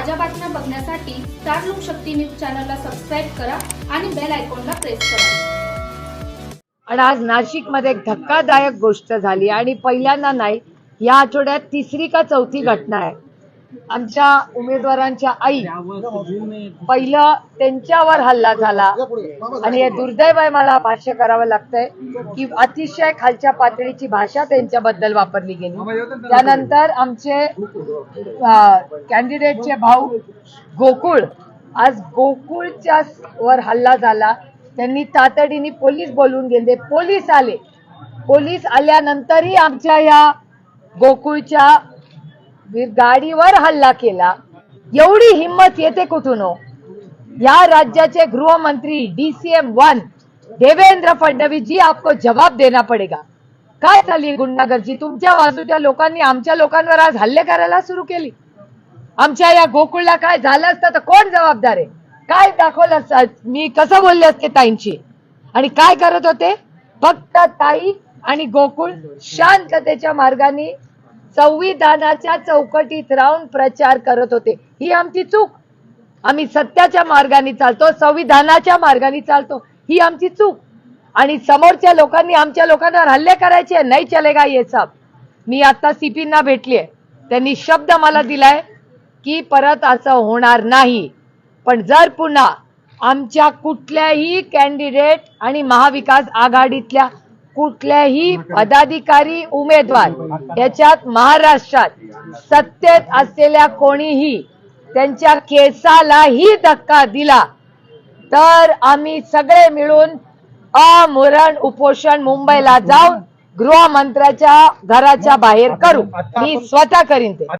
ताज्या बातम्या बघण्यासाठी स्टार लोकशक्ती न्यूज चॅनलला सबस्क्राईब करा आणि बेल आयकॉनला प्रेस करा. आणि आज नाशिकमध्ये एक धक्कादायक गोष्ट झाली आणि पहिल्यांदा नाही या आठवड्यात तिसरी का चौथी घटना आहे? आमच्या उमेदवारांच्या आई पहिलं त्यांच्यावर हल्ला झाला. आणि हे दुर्दैव आहे मला भाष्य करावं लागतंय की अतिशय खालच्या पातळीची भाषा त्यांच्याबद्दल वापरली गेली. त्यानंतर आमचे कॅन्डिडेटचे भाऊ गोकुळ आज गोकुळच्या वर हल्ला झाला. त्यांनी तातडीने पोलीस बोलवून गेले. पोलीस आले. पोलीस आल्यानंतरही आमच्या या गोकुळच्या गाडीवर हल्ला केला. एवढी हिंमत येते कुठून हो? या राज्याचे गृहमंत्री डीसीएम वन देवेंद्र फडणवीस जी आपको जवाब देना पडेगा. काय झाली गुंडागर्दी? तुमच्या बाजूच्या लोकांनी आमच्या लोकांवर आज हल्ले करायला सुरू केली. आमच्या या गोकुळला काय झालं असतं तर कोण जबाबदार आहे? काय दाखवलं असतं? मी कसं बोलले असते ताईंशी आणि काय करत होते? फक्त ताई आणि गोकुळ शांततेच्या मार्गाने संविधानाच्या चौकटीत राहून प्रचार करत होते. ही आमची चूक. आम्ही सत्याच्या मार्गाने चालतो संविधानाच्या मार्गाने चालतो. ही आमची चूक. आणि समोरच्या लोकांनी आमच्या लोकांवर हल्ले करायचे नाही चलेगा ये सब. मी आता सीपींना भेटलीये. त्यांनी शब्द मला दिलाय की परत असं होणार नाही. पण जर पुन्हा आमच्या कुठल्याही कॅन्डिडेट आणि महाविकास आघाडीतल्या कुठल्याही पदाधिकारी उमेदवार याच्यात महाराष्ट्रात सत्तेत असलेल्या कोणीही त्यांच्या केसालाही धक्का दिला तर आम्ही सगळे मिळून अमरण उपोषण मुंबईला जाऊन गृहमंत्र्याच्या घराच्या बाहेर करू. मी स्वतः करीन ते.